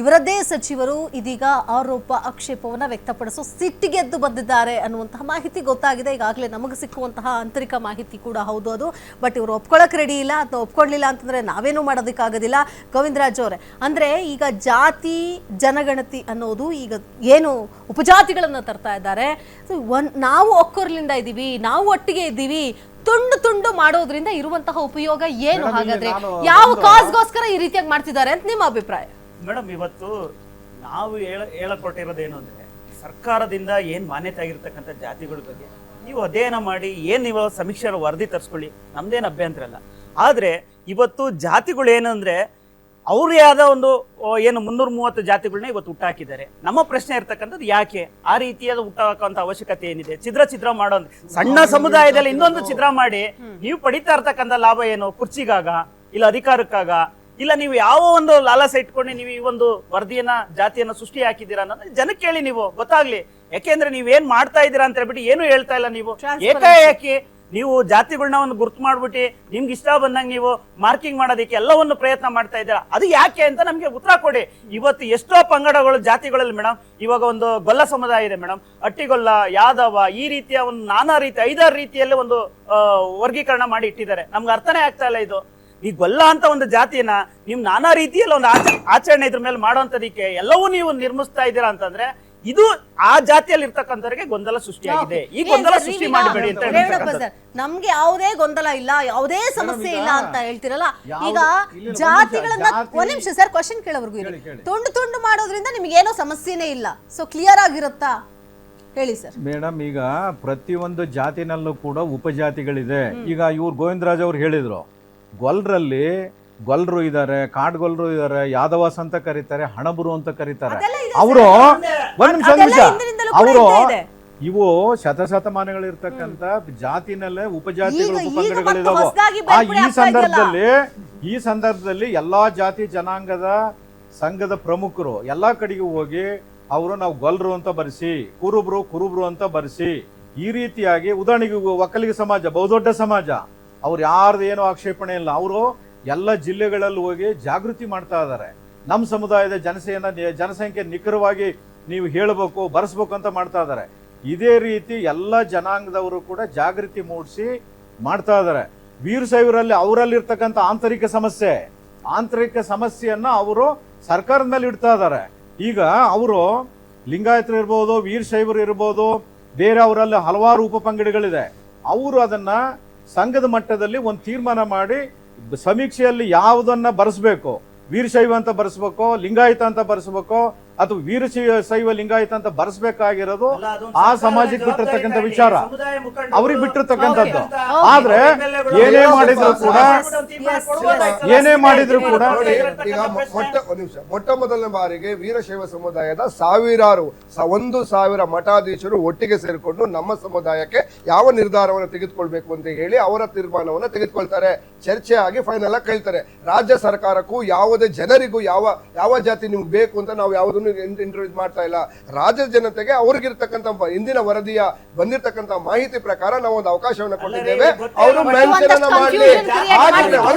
ಇವರದ್ದೇ ಸಚಿವರು ಇದೀಗ ಆರೋಪ ಆಕ್ಷೇಪವನ್ನ ವ್ಯಕ್ತಪಡಿಸೋ ಸಿಟ್ಟಿಗೆದ್ದು ಬಂದಿದ್ದಾರೆ ಅನ್ನುವಂತಹ ಮಾಹಿತಿ ಗೊತ್ತಾಗಿದೆ. ಈಗಾಗಲೇ ನಮಗೆ ಸಿಕ್ಕುವಂತಹ ಆಂತರಿಕ ಮಾಹಿತಿ ಕೂಡ ಹೌದು ಅದು. ಬಟ್ ಇವರು ಒಪ್ಕೊಳ್ಳೋಕೆ ರೆಡಿ ಇಲ್ಲ ಅಥವಾ ಒಪ್ಕೊಳ್ಳಿಲ್ಲ ಅಂತಂದ್ರೆ ನಾವೇನು ಮಾಡೋದಕ್ಕಾಗೋದಿಲ್ಲ. ಗೋವಿಂದರಾಜ್ ಅವರೇ ಅಂದ್ರೆ ಈಗ ಜಾತಿ ಜನಗಣತಿ ಅನ್ನೋದು ಈಗ ಏನು ಉಪಜಾತಿಗಳನ್ನ ತರ್ತಾ ಇದ್ದಾರೆ. ಒಂದ್ ನಾವು ಒಕ್ಕೊರ್ಲಿಂದ ಇದ್ದೀವಿ ನಾವು ಒಟ್ಟಿಗೆ ಇದ್ದೀವಿ ತುಂಡು ತುಂಡು ಮಾಡೋದ್ರಿಂದ ಇರುವಂತಹ ಉಪಯೋಗ ಏನು ಹಾಗಾದ್ರೆ? ಯಾವ ಕಾಸ್ಗೋಸ್ಕರ ಈ ರೀತಿಯಾಗಿ ಮಾಡ್ತಿದ್ದಾರೆ ಅಂತ ನಿಮ್ಮ ಅಭಿಪ್ರಾಯ? ಮೇಡಮ್ ಇವತ್ತು ನಾವು ಹೇಳ ಹೇಳಕೊಟ್ಟಿರೋದೇನು ಅಂದರೆ ಸರ್ಕಾರದಿಂದ ಏನು ಮಾನ್ಯತೆ ಆಗಿರ್ತಕ್ಕಂಥ ಜಾತಿಗಳ ಬಗ್ಗೆ ನೀವು ಅಧ್ಯಯನ ಮಾಡಿ ಏನು ನೀವು ಸಮೀಕ್ಷೆ ವರದಿ ತರಿಸ್ಕೊಳ್ಳಿ. ನಮ್ದೇನು ಅಭ್ಯಂತರ ಅಲ್ಲ. ಆದರೆ ಇವತ್ತು ಜಾತಿಗಳು ಏನಂದ್ರೆ ಅವ್ರೇ ಆದ ಒಂದು ಏನು ಮುನ್ನೂರ ಮೂವತ್ತು ಜಾತಿಗಳನ್ನ ಇವತ್ತು ಹುಟ್ಟಾಕಿದ್ದಾರೆ ನಮ್ಮ ಪ್ರಶ್ನೆ ಇರ್ತಕ್ಕಂಥದ್ದು ಯಾಕೆ? ಆ ರೀತಿಯಾದ ಹುಟ್ಟಾಕುವಂತ ಅವಶ್ಯಕತೆ ಏನಿದೆ? ಚಿದ್ರ ಚಿತ್ರ ಮಾಡೋ ಸಣ್ಣ ಸಮುದಾಯದಲ್ಲಿ ಇನ್ನೊಂದು ಚಿತ್ರ ಮಾಡಿ ನೀವು ಪಡಿತಾ ಇರ್ತಕ್ಕಂಥ ಲಾಭ ಏನು? ಕುರ್ಚಿಗಾಗ ಇಲ್ಲ ಅಧಿಕಾರಕ್ಕಾಗ? ಇಲ್ಲ ನೀವು ಯಾವ ಒಂದು ಲಾಲಸ ಇಟ್ಕೊಂಡು ನೀವು ಈ ಒಂದು ವರದಿಯನ್ನ ಜಾತಿಯನ್ನ ಸೃಷ್ಟಿ ಹಾಕಿದ್ದೀರಾ ಅನ್ನೋದು ಜನಕ್ಕೆ ಹೇಳಿ ನೀವು ಗೊತ್ತಾಗ್ಲಿ. ಯಾಕೆಂದ್ರೆ ನೀವೇನ್ ಮಾಡ್ತಾ ಇದ್ದೀರಾ ಅಂತ ಹೇಳ್ಬಿಟ್ಟು ಏನು ಹೇಳ್ತಾ ಇಲ್ಲ ನೀವು. ಏಕಾಏಕಿ ನೀವು ಜಾತಿಗಳನ್ನ ಒಂದು ಗುರ್ತು ಮಾಡ್ಬಿಟ್ಟು ನಿಮ್ಗೆ ಇಷ್ಟ ಬಂದಂಗೆ ನೀವು ಮಾರ್ಕಿಂಗ್ ಮಾಡೋದಕ್ಕೆ ಎಲ್ಲವನ್ನು ಪ್ರಯತ್ನ ಮಾಡ್ತಾ ಇದ್ದೀರಾ? ಅದು ಯಾಕೆ ಅಂತ ನಮ್ಗೆ ಉತ್ತರ ಕೊಡಿ. ಇವತ್ತು ಎಷ್ಟೋ ಪಂಗಡಗಳು ಜಾತಿಗಳಲ್ಲಿ ಮೇಡಮ್ ಇವಾಗ ಒಂದು ಗೊಲ್ಲ ಸಮುದಾಯ ಇದೆ ಮೇಡಮ್ ಅಟ್ಟಿಗೊಲ್ಲ ಯಾದವ ಈ ರೀತಿಯ ಒಂದು ನಾನಾ ರೀತಿ ಐದಾರು ರೀತಿಯಲ್ಲಿ ಒಂದು ವರ್ಗೀಕರಣ ಮಾಡಿ ಇಟ್ಟಿದ್ದಾರೆ. ನಮ್ಗೆ ಅರ್ಥನೇ ಆಗ್ತಾ ಇಲ್ಲ ಇದು. ಈ ಗೊಲ್ಲ ಅಂತ ಒಂದು ಜಾತಿಯನ್ನ ನೀವು ನಾನಾ ರೀತಿಯಲ್ಲಿ ಒಂದು ಆಚ ಆಚರಣೆ ಇದ್ರ ಮೇಲೆ ಮಾಡುವಂತದಕ್ಕೆ ಎಲ್ಲವೂ ನೀವು ನಿರ್ಮಿಸ್ತಾ ಇದ್ದೀರಾ ಅಂತಂದ್ರೆ ಇದು ಆ ಜಾತಿಯಲ್ಲಿ ಇರ್ತಕ್ಕಂಥವ್ರಿಗೆ ಗೊಂದಲ ಸೃಷ್ಟಿಯಾಗಿದೆ. ಈ ಗೊಂದಲ ಸೃಷ್ಟಿ ಮಾಡಬೇಡಿ ಅಂತ ಸರ್, ನಮ್ಗೆ ಯಾವುದೇ ಗೊಂದಲ ಇಲ್ಲ ಯಾವುದೇ ಸಮಸ್ಯೆ ಇಲ್ಲ ಅಂತ ಹೇಳ್ತಿರಲ್ಲ. ಈಗ ಜಾತಿಗಳನ್ನ ಒಂದ್ ನಿಮಿಷ ಸರ್ ಕ್ವಶನ್ ಕೇಳೋವರೆಗೂ ಇರಲಿ. ತುಂಡು ತುಂಡು ಮಾಡೋದ್ರಿಂದ ನಿಮ್ಗೆ ಏನೋ ಸಮಸ್ಯೆನೇ ಇಲ್ಲ. ಸೊ ಕ್ಲಿಯರ್ ಆಗಿರುತ್ತಾ? ಹೇಳಿ ಸರ್. ಮೇಡಮ್ ಈಗ ಪ್ರತಿಯೊಂದು ಜಾತಿನಲ್ಲೂ ಕೂಡ ಉಪಜಾತಿಗಳಿದೆ. ಈಗ ಇವ್ರು ಗೋವಿಂದರಾಜ್ ಅವ್ರು ಹೇಳಿದ್ರು. ಗೊಲ್ರಲ್ಲಿ ಗೊಲ್ರು ಇದ್ದಾರೆ ಕಾಡ್ಗೊಲ್ರು ಇದ್ದಾರೆ ಯಾದವಾಸ್ ಅಂತ ಕರೀತಾರೆ ಹಣಬರು ಅಂತ ಕರೀತಾರೆ ಅವರು. ಒಂದ್ ನಿಮಿಷ ಒಂದ್ ನಿಮಿಷ ಅವರು. ಇವು ಶತಶತಮಾನಗಳಿರ್ತಕ್ಕಂಥ ಜಾತಿನಲ್ಲೇ ಉಪಜಾತಿಗಳು ಉಪಪಂಗಡಗಳಿದಾವೆ ಆ ಈ ಸಂದರ್ಭದಲ್ಲಿ ಈ ಸಂದರ್ಭದಲ್ಲಿ ಎಲ್ಲಾ ಜಾತಿ ಜನಾಂಗದ ಸಂಘದ ಪ್ರಮುಖರು ಎಲ್ಲಾ ಕಡೆಗೂ ಹೋಗಿ ಅವರು ನಾವು ಗೊಲ್ರು ಅಂತ ಬರೆಸಿ ಕುರುಬ್ರು ಕುರುಬ್ರು ಅಂತ ಬರೆಸಿ ಈ ರೀತಿಯಾಗಿ ಉದಾಹರಣೆಗೆ ಒಕ್ಕಲಿಗ ಸಮಾಜ ಬಹುದೊಡ್ಡ ಸಮಾಜ ಅವ್ರು ಯಾರ್ದು ಏನು ಆಕ್ಷೇಪಣೆ ಇಲ್ಲ. ಅವರು ಎಲ್ಲ ಜಿಲ್ಲೆಗಳಲ್ಲಿ ಹೋಗಿ ಜಾಗೃತಿ ಮಾಡ್ತಾ ಇದ್ದಾರೆ. ನಮ್ಮ ಸಮುದಾಯದ ಜನಸೇನ ಜನಸಂಖ್ಯೆ ನಿಖರವಾಗಿ ನೀವು ಹೇಳಬೇಕು, ಬರೆಸ್ಬೇಕು ಅಂತ ಮಾಡ್ತಾ ಇದ್ದಾರೆ. ಇದೇ ರೀತಿ ಎಲ್ಲ ಜನಾಂಗದವರು ಕೂಡ ಜಾಗೃತಿ ಮೂಡಿಸಿ ಮಾಡ್ತಾ ಇದ್ದಾರೆ. ವೀರಶೈವರಲ್ಲಿ ಅವರಲ್ಲಿರ್ತಕ್ಕಂಥ ಆಂತರಿಕ ಸಮಸ್ಯೆ. ಆಂತರಿಕ ಸಮಸ್ಯೆಯನ್ನು ಅವರು ಸರ್ಕಾರದ ಮೇಲೆ ಇಡ್ತಾ ಇದ್ದಾರೆ. ಈಗ ಅವರು ಲಿಂಗಾಯತರು ಇರ್ಬೋದು ವೀರಶೈವರು ಇರ್ಬೋದು, ಬೇರೆ ಅವರಲ್ಲಿ ಹಲವಾರು ಉಪಪಂಗಡಗಳಿದೆ ಅವರು ಅದನ್ನ ಸಂಘದ ಮಟ್ಟದಲ್ಲಿ ಒಂದು ತೀರ್ಮಾನ ಮಾಡಿ ಸಮೀಕ್ಷೆಯಲ್ಲಿ ಯಾವುದನ್ನ ಬರೆಸ್ಬೇಕು ವೀರಶೈವ ಅಂತ ಬರೆಸ್ಬೇಕು ಲಿಂಗಾಯತ ಅಂತ ಬರೆಸ್ಬೇಕು ಅಥವಾ ವೀರಶೈವ ಶೈವ ಲಿಂಗಾಯತ ಅಂತ ಬರೆಸ್ಬೇಕಾಗಿರೋದು ಆ ಸಮಾಜಕ್ಕೆ ಬಿಟ್ಟಿರ್ತಕ್ಕಂಥ ವಿಚಾರ. ಅವ್ರಿಗೆ ಬಿಟ್ಟಿರ್ತಕ್ಕಂಥದ್ದು. ಆದ್ರೆ ಏನೇ ಮಾಡಿದ್ರು ಕೂಡ ಏನೇ ಮಾಡಿದ್ರು ಕೂಡ ಈಗ ಮೊಟ್ಟ ಒಂದ್ ನಿಮಿಷ. ಮೊಟ್ಟ ಮೊದಲನೇ ಬಾರಿಗೆ ವೀರಶೈವ ಸಮುದಾಯದ ಸಾವಿರಾರು ಒಂದು ಸಾವಿರ ಮಠಾಧೀಶರು ಒಟ್ಟಿಗೆ ಸೇರಿಕೊಂಡು ನಮ್ಮ ಸಮುದಾಯಕ್ಕೆ ಯಾವ ನಿರ್ಧಾರವನ್ನು ತೆಗೆದುಕೊಳ್ಬೇಕು ಅಂತ ಹೇಳಿ ಅವರ ತೀರ್ಮಾನವನ್ನು ತೆಗೆದುಕೊಳ್ತಾರೆ. ಚರ್ಚೆ ಆಗಿ ಫೈನಲ್ ಆಗಿ ಕೇಳ್ತಾರೆ ರಾಜ್ಯ ಸರ್ಕಾರಕ್ಕೂ ಯಾವುದೇ ಜನರಿಗೂ ಯಾವ ಯಾವ ಜಾತಿ ನಿಮ್ಗೆ ಬೇಕು ಅಂತ ನಾವು ಯಾವುದನ್ನು ಇಂಟ್ರೊಡ್ಯೂಸ್ ಮಾಡ್ತಾ ಇಲ್ಲ. ರಾಜ್ಯದ ಜನತೆಗೆ ಅವ್ರಿಗಿರ್ತಕ್ಕಂಥ ಹಿಂದಿನ ಇಂದಿನ ವರದಿಯ ಬಂದಿರತಕ್ಕಂತ ಮಾಹಿತಿ ಪ್ರಕಾರ ನಾವು ಒಂದು ಅವಕಾಶವನ್ನು ಕೊಟ್ಟಿದ್ದೇವೆ. ಅವರು. ಮೆನ್ಷನ್ ಮಾಡಲಿ. confusion create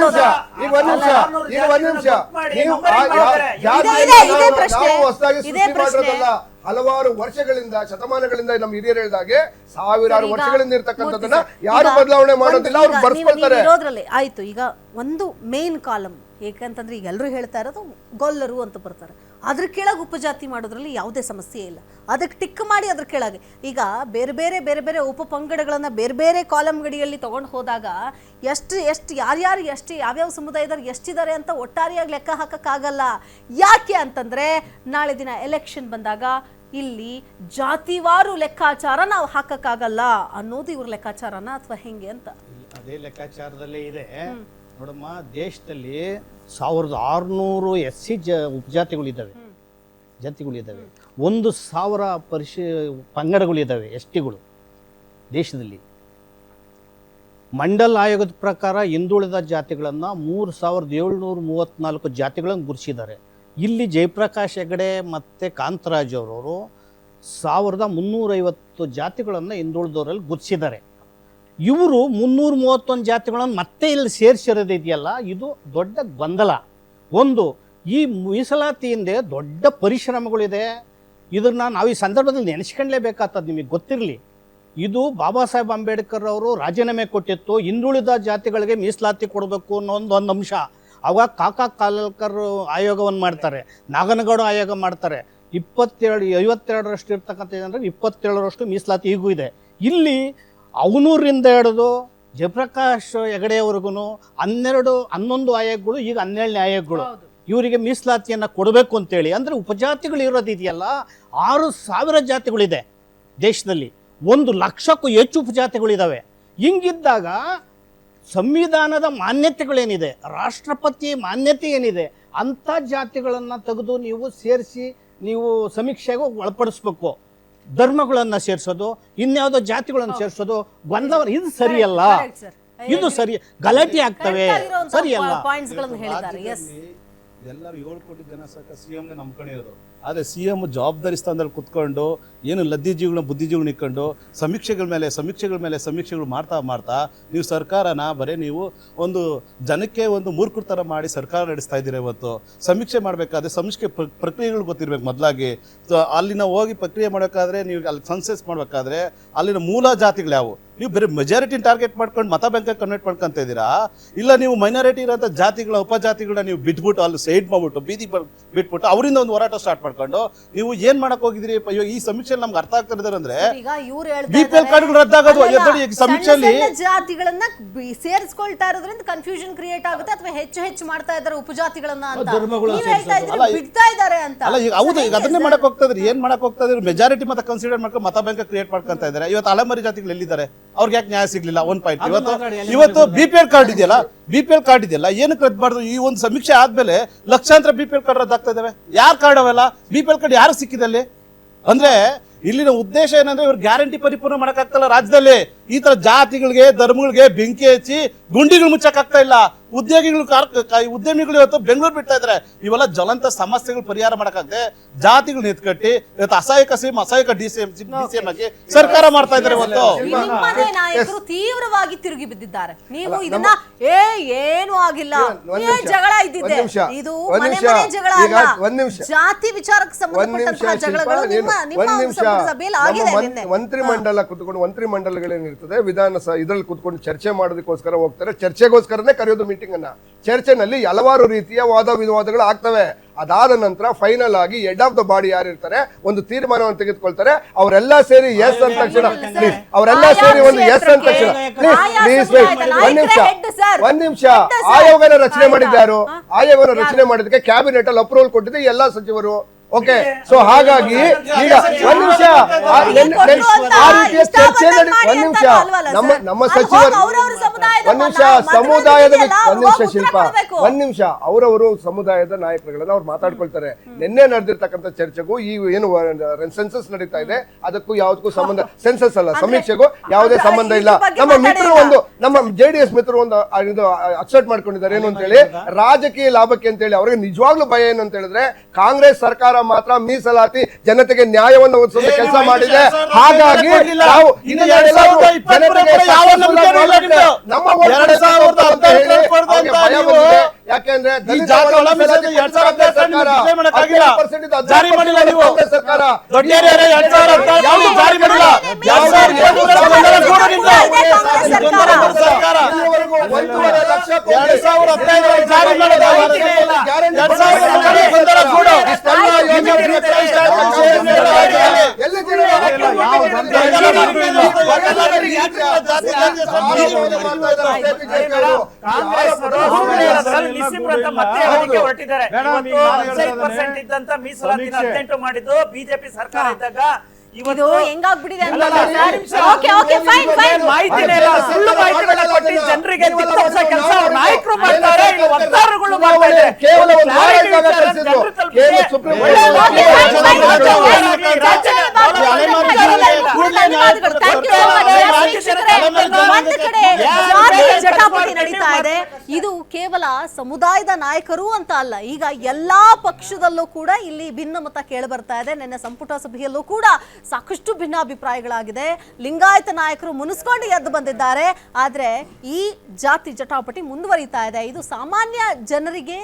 ನಿಮಿಷ ಮಾಡ್ತಿರೋದು. ಈಗ ಒಂದ್ ನಿಮಿಷ ಈಗ ಒಂದ್ ನಿಮಿಷ. ನೀವು ಆ ಇದೆ, ಇದೆ ನಾವು- ಪ್ರಶ್ನೆ. ನಾವು ಹೊಸದಾಗಿ ಸೃಷ್ಟಿ ಪ್ರಶ್ನೆ. ಮಾಡಿರೋದಲ್ಲ ಹಲವಾರು ವರ್ಷಗಳಿಂದ ಶತಮಾನಗಳಿಂದ ನಮ್ಮ ಹಿರಿಯರು ಹೇಳಿದಾಗೆ ಸಾವಿರಾರು ವರ್ಷಗಳಿಂದ ಇರ್ತಕ್ಕಂಥದ್ದನ್ನ ಯಾರು ಬದಲಾವಣೆ ಮಾಡೋದಿಲ್ಲ ಅವ್ರು ಬರ್ಸ್ಕೊಳ್ತಾರೆ. ಆಯ್ತು. ಈಗ ಒಂದು ಮೇನ್ ಕಾಲಮ್ ಏಕೆಂತಂದ್ರೆ ಈಗ ಎಲ್ಲರೂ ಹೇಳ್ತಾ ಇರೋದು ಗೊಲ್ಲರು ಅಂತ ಬರ್ತಾರೆ. ಅದ್ರ ಕೆಳಗೆ ಉಪಜಾತಿ ಮಾಡೋದ್ರಲ್ಲಿ ಯಾವುದೇ ಸಮಸ್ಯೆ ಇಲ್ಲ. ಅದಕ್ಕೆ ಟಿಕ್ ಮಾಡಿ ಅದ್ರ ಕೆಳಗೆ. ಈಗ ಬೇರೆ ಬೇರೆ ಬೇರೆ ಬೇರೆ ಉಪಪಂಗಡಗಳನ್ನ ಬೇರೆ ಬೇರೆ ಕಾಲಮ್ ಗಡಿಯಲ್ಲಿ ತೊಗೊಂಡು ಹೋದಾಗ ಎಷ್ಟು ಎಷ್ಟು ಯಾರ್ಯಾರು ಎಷ್ಟು ಯಾವ್ಯಾವ ಸಮುದಾಯದವ್ರು ಎಷ್ಟಿದ್ದಾರೆ ಅಂತ ಒಟ್ಟಾರೆಯಾಗಿ ಲೆಕ್ಕ ಹಾಕೋಕ್ಕಾಗಲ್ಲ. ಯಾಕೆ ಅಂತಂದರೆ ನಾಳೆ ದಿನ ಎಲೆಕ್ಷನ್ ಬಂದಾಗ ಇಲ್ಲಿ ಜಾತಿವಾರು ಲೆಕ್ಕಾಚಾರ ನಾವು ಹಾಕಕ್ಕಾಗಲ್ಲ ಅನ್ನೋದು ಇವ್ರ ಲೆಕ್ಕಾಚಾರನ ಅಥವಾ ಹೆಂಗೆ ಅಂತ. ಅದೇ ಲೆಕ್ಕಾಚಾರದಲ್ಲೇ ಇದೆ. ನೋಡಮ್ಮ ದೇಶದಲ್ಲಿ ಸಾವಿರದ ಆರುನೂರು ಎಸ್ ಸಿ ಜ ಉಪಜಾತಿಗಳಿದ್ದಾವೆ. ಜಾತಿಗಳಿದ್ದಾವೆ. ಒಂದು ಸಾವಿರ ಪರಿಶಿ ಪಂಗಡಗಳಿದ್ದಾವೆ ಎಸ್ ಟಿಗಳು ದೇಶದಲ್ಲಿ. ಮಂಡಲ ಆಯೋಗದ ಪ್ರಕಾರ ಹಿಂದುಳಿದ ಜಾತಿಗಳನ್ನು ಮೂರು ಸಾವಿರದ ಏಳ್ನೂರ ಮೂವತ್ತ್ನಾಲ್ಕು ಜಾತಿಗಳನ್ನು ಗುರುಸಿದ್ದಾರೆ ಇಲ್ಲಿ ಜಯಪ್ರಕಾಶ್ ಹೆಗಡೆ ಮತ್ತು ಕಾಂತರಾಜ್ ಅವರವರು ಸಾವಿರದ ಮುನ್ನೂರೈವತ್ತು ಜಾತಿಗಳನ್ನು ಹಿಂದುಳಿದವರಲ್ಲಿ ಗುರುತಿಸಿದ್ದಾರೆ. ಇವರು ಮುನ್ನೂರ ಮೂವತ್ತೊಂದು ಜಾತಿಗಳನ್ನು ಮತ್ತೆ ಇಲ್ಲಿ ಸೇರಿಸಿರೋದು ಇದೆಯಲ್ಲ ಇದು ದೊಡ್ಡ ಗೊಂದಲ. ಒಂದು, ಈ ಮೀಸಲಾತಿ ಹಿಂದೆ ದೊಡ್ಡ ಪರಿಶ್ರಮಗಳಿದೆ. ಇದನ್ನು ನಾವು ಈ ಸಂದರ್ಭದಲ್ಲಿ ನೆನೆಸ್ಕೊಳ್ಳೇಬೇಕಾಗ್ತದೆ ನಿಮಗೆ ಗೊತ್ತಿರಲಿ. ಇದು ಬಾಬಾ ಸಾಹೇಬ್ ಅಂಬೇಡ್ಕರ್ ಅವರು ರಾಜೀನಾಮೆ ಕೊಟ್ಟಿತ್ತು, ಹಿಂದುಳಿದ ಜಾತಿಗಳಿಗೆ ಮೀಸಲಾತಿ ಕೊಡಬೇಕು ಅನ್ನೋ ಒಂದು ಒಂದು ಅಂಶ. ಅವಾಗ ಕಾಕಾ ಕಾಲಲ್ಕರ್ ಆಯೋಗವನ್ನು ಮಾಡ್ತಾರೆ, ನಾಗನಗೌಡ ಆಯೋಗ ಮಾಡ್ತಾರೆ. ಇಪ್ಪತ್ತೆರಡು ಐವತ್ತೆರಡರಷ್ಟು ಇರ್ತಕ್ಕಂಥ ಏನಂದ್ರೆ ಇಪ್ಪತ್ತೇಳರಷ್ಟು ಮೀಸಲಾತಿ ಈಗೂ ಇದೆ. ಇಲ್ಲಿ ಅವನೂರಿಂದ ಹಿಡಿದು ಜಯಪ್ರಕಾಶ್ ಹೆಗಡೆಯವರೆಗೂ ಹನ್ನೆರಡು ಹನ್ನೊಂದು ಆಯೋಗಗಳು ಈಗ ಹನ್ನೆರಡನೇ ಆಯೋಗಗಳು. ಇವರಿಗೆ ಮೀಸಲಾತಿಯನ್ನು ಕೊಡಬೇಕು ಅಂತೇಳಿ. ಅಂದರೆ ಉಪಜಾತಿಗಳು ಇರೋದಿದೆಯಲ್ಲ ಆರು ಸಾವಿರ ಜಾತಿಗಳಿದೆ ದೇಶದಲ್ಲಿ. ಒಂದು ಲಕ್ಷಕ್ಕೂ ಹೆಚ್ಚು ಉಪಜಾತಿಗಳಿದ್ದಾವೆ ಹಿಂಗಿದ್ದಾಗ ಸಂವಿಧಾನದ ಮಾನ್ಯತೆಗಳೇನಿದೆ ರಾಷ್ಟ್ರಪತಿ ಮಾನ್ಯತೆ ಏನಿದೆ ಅಂಥ ಜಾತಿಗಳನ್ನು ತೆಗೆದು ನೀವು ಸೇರಿಸಿ ನೀವು ಸಮೀಕ್ಷೆಗೆ ಒಳಪಡಿಸ್ಬೇಕು. ಧರ್ಮಗಳನ್ನು ಸೇರಿಸೋದು ಇನ್ಯಾವುದೋ ಜಾತಿಗಳನ್ನು ಸೇರಿಸೋದು ಗೊಂದಲ ಇದು ಸರಿಯಲ್ಲ. ಇದು ಸರಿ ಗಲಾಟೆ ಆಗ್ತವೆ. ಸರಿಯಲ್ಲ. ಪಾಯಿಂಟ್ಸ್ಗಳನ್ನು ಹೇಳಿದ್ದಾರೆ. ಎಸ್ ಎಲ್ಲರೂ ಏಳು ಕೋಟಿ ಜನ ಸಾಕ ಸಿ ಎಮ್ಗೆ ನಂಬ್ಕೊಂಡಿರೋದು ಆದರೆ ಸಿ ಎಂ ಜವಾಬ್ದಾರಿ ಸ್ಥಾನದಲ್ಲಿ ಕುತ್ಕೊಂಡು ಏನು ಲದ್ದಿಜೀಗಳನ್ನ ಬುದ್ಧಿಜೀಗಳನ್ನ ಇಟ್ಕೊಂಡು ಸಮೀಕ್ಷೆಗಳ ಮೇಲೆ ಸಮೀಕ್ಷೆಗಳ ಮೇಲೆ ಸಮೀಕ್ಷೆಗಳು ಮಾಡ್ತಾ ಮಾಡ್ತಾ ನೀವು ಸರ್ಕಾರನ ಬರೀ ನೀವು ಒಂದು ಜನಕ್ಕೆ ಒಂದು ಮೂರ್ಖರ ಥರ ಮಾಡಿ ಸರ್ಕಾರ ನಡೆಸ್ತಾ ಇದ್ದೀರಾ ಇವತ್ತು. ಸಮೀಕ್ಷೆ ಮಾಡಬೇಕಾದ್ರೆ ಸಮೀಕ್ಷೆ ಪ್ರ- ಪ್ರಕ್ರಿಯೆಗಳು ಗೊತ್ತಿರಬೇಕು ಮೊದಲಾಗಿ. ಅಲ್ಲಿನ ಹೋಗಿ ಪ್ರಕ್ರಿಯೆ ಮಾಡಬೇಕಾದ್ರೆ ನೀವು ಅಲ್ಲಿ ಸನ್ಸೆಸ್ ಮಾಡಬೇಕಾದ್ರೆ ಅಲ್ಲಿನ ಮೂಲ ಜಾತಿಗಳು ಯಾವುವು ನೀವು ಬರೀ ಮೆಜಾರಿಟಿನ ಟಾರ್ಗೆಟ್ ಮಾಡ್ಕೊಂಡು ಮತ ಬ್ಯಾಂಕ್ ಕನ್ವರ್ಟ್ ಮಾಡ್ಕೊಂತ ಇದ್ದೀರಾ? ಇಲ್ಲ ನೀವು ಮೈನಾರಿಟಿ ಇರೋಂಥ ಜಾತಿಗಳ, ಉಪಜಾತಿಗಳನ್ನ ನೀವು ಬಿಟ್ಬಿಟ್ಟು ಅಲ್ಲಿ ಸೈಡ್ ಮಾಡ್ಬಿಟ್ಟು ಬೀದಿ ಬಿಟ್ಬಿಟ್ಟು ಅವರಿಂದ ಒಂದು ಹೋರಾಟ ಸ್ಟಾರ್ಟ್ ಮಾಡ್ಕೊಂಡು ನೀವು ಏನ್ ಮಾಡಕ್ ಹೋಗಿದ್ರಿ? ಅಯ್ಯೋ ಈ ಸಮೀಕ್ಷೆಯಲ್ಲಿ ನಮ್ಗೆ ಅರ್ಥ ಆಗ್ತಾ ಇದ್ದಾರೆ ಅಂದ್ರೆ ಈಗ ಇವ್ರು ಇದ್ದಾರೆ- ಕಾರ್ಡ್ಗಳು ರದ್ದಾಗೋದು. ಈಗ ಸಮೀಕ್ಷೆಯಲ್ಲಿ- ಜಾತಿಗಳನ್ನ ಬಿ- ಸೇರಿಸ್ಕೊಳ್ತಾ ಇರೋದ್ರಿಂದ ಕನ್ಫ್ಯೂಷನ್ ಕ್ರಿಯೇಟ್ ಆಗುತ್ತೆ ಅಥವಾ ಹೆಚ್ಚು ಹೆಚ್ಚು ಮಾಡ್ತಾ ಇದ್ದಾರೆ ಉಪಜಾತಿಗಳನ್ನ ಅಂತ. ಧರ್ಮಗಳನ್ನ ನೀವ್ ಹೇಳ್ತಾ ಇದ್ದೀರಿ ಬಿಡ್ತಾ ಇದ್ದಾರೆ ಅಂತ. ಅಲ್ಲ ಈಗ ಹೌದು ಈಗ ಅದನ್ನೇ ಮಾಡಕ್ ಹೋಗ್ತಾ ಇದ್ರಿ ಏನ್ ಮಾಡಕ್ ಹೋಗ್ತಾ ಇದ್ರಿ ಮೆಜಾರಿಟಿ ಮತ ಕನ್ಸಿಡರ್ ಮಾಡ್ಕೊಂಡು ಮತ ಬ್ಯಾಂಕ್ ಕ್ರಿಯೇಟ್ ಮಾಡ್ಕೊಂತ ಇದ್ದಾರೆ. ಇವತ್ತು ಅಲೆಮಾರಿ ಜಾತಿಗಳು ಎಲ್ಲಿದ್ದಾರೆ? ಅವ್ರಿಗೆ ಯಾಕೆ ನ್ಯಾಯ ಸಿಗ್ಲಿಲ್ಲ? ಒನ್ ಪಾಯಿಂಟ್ ಇವತ್ತು ಇವತ್ತು ಬಿ ಪಿ ಎಲ್ ಕಾರ್ಡ್ ಇದೆಯಲ್ಲ? ಬಿ ಪಿ ಎಲ್ ಕಾರ್ಡ್ ಇದೆಯಲ್ಲ? ಏನಕ್ಕೆ ರದ್ದು ಮಾಡಿದ್ರು ಈ ಒಂದು ಸಮೀಕ್ಷೆ ಆದ್ಮೇಲೆ ಲಕ್ಷಾಂತರ ಬಿ ಪಿ ಎಲ್ ಕಾರ್ಡ್ ರದ್ದಾಗ್ತಾ ಇದಾವೆ. ಯಾರ್ ಕಾರ್ಡ್ ಅವೆಲ್ಲ? ಬಿ ಪಿ ಎಲ್ ಕಾರ್ಡ್ ಯಾರು ಸಿಕ್ಕಿದಲ್ಲಿ ಅಂದ್ರೆ ಇಲ್ಲಿನ ಉದ್ದೇಶ ಏನಂದ್ರೆ ಇವ್ರು ಗ್ಯಾರಂಟಿ ಪರಿಪೂರ್ಣ ಮಾಡಕ್ಕಾಗ್ತಲ್ಲ ರಾಜ್ಯದಲ್ಲಿ. ಈ ತರ ಜಾತಿಗಳಿಗೆ ಧರ್ಮಗಳಿಗೆ ಬೆಂಕಿ ಹಚ್ಚಿ ಗುಂಡಿಗಳು ಮುಚ್ಚಕ್ಕಾಗ್ತಾ ಇಲ್ಲ. ಉದ್ಯೋಗಿಗಳು ಕಾರ್ ಉದ್ಯಮಿಗಳು ಇವತ್ತು ಬೆಂಗಳೂರು ಬಿಡ್ತಾ ಇದ್ರೆ ಇವೆಲ್ಲ ಜ್ವಲಂತ ಸಮಸ್ಯೆಗಳು ಪರಿಹಾರ ಮಾಡಕ್ಕಾಗದೆ ಜಾತಿಗಳು ನಿಂತ್ಕಟ್ಟಿ ಇವತ್ತು ಅಸಹಾಯಕ ಸಿಎಂ ಅಸಹಾಯಕ D C M D C M ಆಗಿ ಸರ್ಕಾರ ಮಾಡ್ತಾ ಇದ್ದಾರೆ ಇವತ್ತು. ನಿಮ್ಮದೇ ನಾಯಕರು ತೀವ್ರವಾಗಿ ತಿರುಗಿ ಬಿದ್ದಿದ್ದಾರೆ. ನೀವು ಇದನ್ನ ಏ ಏನು ಆಗಿಲ್ಲ. ಒಂದ್ ಏ ನಿಮಿಷ, ಜಗಳ ಇದ್ದಿದೆ ಇದ್ದಿದ್ದೆ ಇದು ಒಂದ್ ಮನೆ ಜಗಳ ಅಲ್ಲ. ಜಾತಿ ವಿಚಾರಕ್ಕೆ ಸಂಬಂಧಪಟ್ಟಂತಹ ಜಗಳಗಳು ನಿಮ್ಮ ನಿಮ್ಮ ಒಂದ್ ನಿಮಿಷ. ಸಂಪುಟ ಸಭೆಯಲ್ಲಿ ನಮ್ಮ ಆಗಿದೆ ಮಂ- ನಿನ್ನೆ. ಮಂತ್ರಿಮಂಡಲ ಕುತ್ಕೊಂಡು ಮಂತ್ರಿಮಂಡಲಗಳೇನಿರ್ತದೆ ವಿಧಾನ ಇದ್ರಲ್ಲಿ ಕುತ್ಕೊಂಡು ಚರ್ಚೆ ಮಾಡೋದಕ್ಕೋಸ್ಕರ ಹೋಗ್ತಾರೆ. ಚರ್ಚೆಗೋಸ್ಕರನೇ ಕರೆಯೋದು ಮೀಟಿಂಗ್ ಅನ್ನ. ಚರ್ಚೆನಲ್ಲಿ ಹಲವಾರು ರೀತಿಯ ವಾದ ವಿವಾದಗಳು ಆಗ್ತವೆ. ಅದಾದ ನಂತರ ಫೈನಲ್ ಆಗಿ ಹೆಡ್ ಆಫ್ ದ ಬಾಡಿ ಯಾರು ಇರ್ತಾರೆ ಒಂದು ತೀರ್ಮಾನವನ್ನು ತೆಗೆದುಕೊಳ್ತಾರೆ. ಅವರೆಲ್ಲ ಸೇರಿ ಎಸ್ ಅಂದ ತಕ್ಷಣ ಪ್ಲೀಸ್ ಅವರೆಲ್ಲ ಸೇರಿ ಒಂದು ಎಸ್ ಅಂದ ತಕ್ಷಣ ಪ್ಲೀಸ್ ಪ್ಲೀಸ್ ಒಂದ್ ನಿಮಿಷ. ಒಂದ್ ನಿಮಿಷ. ಆಯೋಗನ ರಚನೆ ಮಾಡಿದ್ದಾರು ಆಯೋಗನ ರಚನೆ ಮಾಡಿದಕ್ಕೆ ಕ್ಯಾಬಿನೆಟ್ ಅಲ್ಲಿ ಅಪ್ರೂವಲ್ ಕೊಟ್ಟಿದೆ ಎಲ್ಲಾ ಸಚಿವರು. ಓಕೆ ಸೊ ಹಾಗಾಗಿ ಈಗ ಒಂದ್ ನಿಮಿಷ ಆ ರೀತಿಯ ಚರ್ಚೆ ನಡಿ ಒಂದ್ ನಿಮಿಷ. ನಮ್ಮ ನಮ್ಮ ಸಚಿವರು ಒಂದ್ ನಿಮಿಷ ಸಮುದಾಯದ ಒಂದ್ ನಿಮಿಷ ಶಿಲ್ಪ ಒಂದ್ ನಿಮಿಷ. ಅವರವರು ಸಮುದಾಯದ ನಾಯಕರುಗಳನ್ನ ಅವ್ರು ಮಾತಾಡ್ಕೊಳ್ತಾರೆ. ನಿನ್ನೆ ನಡೆದಿರ್ತಕ್ಕಂಥ ಚರ್ಚೆಗೂ ಈ ಏನು ಸೆನ್ಸಸ್ ನಡೀತಾ ಇದೆ. ಅದಕ್ಕೂ ಯಾವ್ದಕ್ಕೂ ಸಂಬಂಧ ಸೆನ್ಸಸ್ ಅಲ್ಲ ಸಮೀಕ್ಷೆಗೂ ಯಾವುದೇ ಸಂಬಂಧ ಇಲ್ಲ. ನಮ್ಮ ಮಿತ್ರರು ಒಂದು ನಮ್ಮ ಜೆಡಿಎಸ್ ಮಿತ್ರರು ಒಂದು ಇದು ಅಕ್ಸೆಪ್ಟ್ ಮಾಡ್ಕೊಂಡಿದ್ದಾರೆ. ಏನು ಅಂತ ಹೇಳಿ ರಾಜಕೀಯ ಲಾಭಕ್ಕೆ ಅಂತ ಹೇಳಿ ಅವ್ರಿಗೆ ನಿಜವಾಗ್ಲೂ ಭಯ ಏನು ಅಂತ ಹೇಳಿದ್ರೆ ಕಾಂಗ್ರೆಸ್ ಸರ್ಕಾರ ಮಾತ್ರ ಮೀಸಲಾತಿ ಜನತೆಗೆ ನ್ಯಾಯವನ್ನು ಒದಗಿಸೋ ಕೆಲಸ ಮಾಡಿದೆ. ಹಾಗಾಗಿ ನಾವು ಎರಡ್ ಸಾವಿರದ. ಯಾಕೆಂದ್ರೆ ಈ ದಲಿತ ಜಾತಿ ವರ್ಗದ ಒಳಮೀಸಲಾತಿ ಮೀಸಲಾತಿ ಎರಡ್ ಸಾವಿರದ ಹದಿನೆಂಟರಲ್ಲಿ ಸರ್ಕಾರ ಡಿಕ್ಲೇರ್ ಮಾಡಕ್ಕಾಗಿಲ್ಲ. 15% ಇದು ಜಾರಿ ಮಾಡಿಲ್ಲ ನೀವು. ಸರ್ಕಾರ. ಜಾರಿ ಮಾಡಿಲ್ಲ. ಹೊರಟಿದ್ದಾರೆ ಇದ್ದಂತ ಸಮೀಕ್ಷೆ. ಹದಿನೆಂಟು ಮಾಡಿದ್ದು ಬಿಜೆಪಿ ಸರ್ಕಾರ ಇದ್ದಾಗ ಇದು ಇವತ್ತು ಹೆಂಗಾಗ್ಬಿಟ್ಟಿದೆ ಅಲ್ಲ, ಅಲ್ಲ, ಅಂತ ಎರಡು ನಿಮಿಷ. ಓಕೆ ಓಕೆ ಫೈನ್ ಫೈನ್ ಮಾಹಿತಿನೇ ಇಲ್ಲ ಸುಳ್ಳು ಮಾಹಿತಿಗಳನ್ನ ಕೊಟ್ಟು ಜನರಿಗೆ ತಿಪ್ಪರ್ಸೋ ಕೆಲಸ ನಾಯಕರು ಮಾಡ್ತಾರೆ ಇಲ್ಲಿ ವಕ್ತಾರರುಗಳು ಮಾಡ್ತಾ ಇದ್ದಾರೆ ಕೇವಲ ಒಂದು ಒಂದು ವಾರ clarity ಇದ್ದಾಗ ವಿಚಾರ ಕಳಿಸಿದ್ದು. ಜನರು ತಲುಪಿಸಿ. ಕೇವಲ ಸುಪ್ರೀಂ ಒಳ್ಳೆ ಕೋರ್ಟ್ ಮಾಹಿತಿ ಓಕೆ, ರಾಜ್ಯದ ಫೈನ್, ಫೈನ್, ರಾಜ್ಯದ ಫೈನ್, ರಾಜ್ಯದ ಚರ್ಚೆಯಲ್ಲಿ ಭಾಗವಹಿಸಿದ್ದಕ್ಕೆ ಕೂಡ ಧನ್ಯವಾದಗಳು. Thank you so much. Yes, ವೀಕ್ಷಕರೇ, ಒಂದು ಕಡೆ ಜಾತಿ ಜಟಾಪಟಿ ನಡೀತಾ ಇದೆ ಇದು ಕೇವಲ ಸಮುದಾಯದ ನಾಯಕರು ಅಂತ ಅಲ್ಲ, ಈಗ ಎಲ್ಲಾ ಪಕ್ಷದಲ್ಲೂ ಕೂಡ ಇಲ್ಲಿ ಭಿನ್ನಮತ ಕೇಳಿ ಬರ್ತಾ ಇದೆ. ನಿನ್ನೆ ಸಂಪುಟ ಸಭೆಯಲ್ಲೂ ಕೂಡ ಸಾಕಷ್ಟು ಭಿನ್ನಾಭಿಪ್ರಾಯಗಳಾಗಿದೆ ಲಿಂಗಾಯತ ನಾಯಕರು ಮುನಿಸ್ಕೊಂಡು ಎದ್ದು ಬಂದಿದ್ದಾರೆ. ಆದ್ರೆ ಈ ಜಾತಿ ಜಟಾಪಟಿ ಮುಂದುವರಿತಾ ಇದೆ. ಇದು ಸಾಮಾನ್ಯ ಜನರಿಗೆ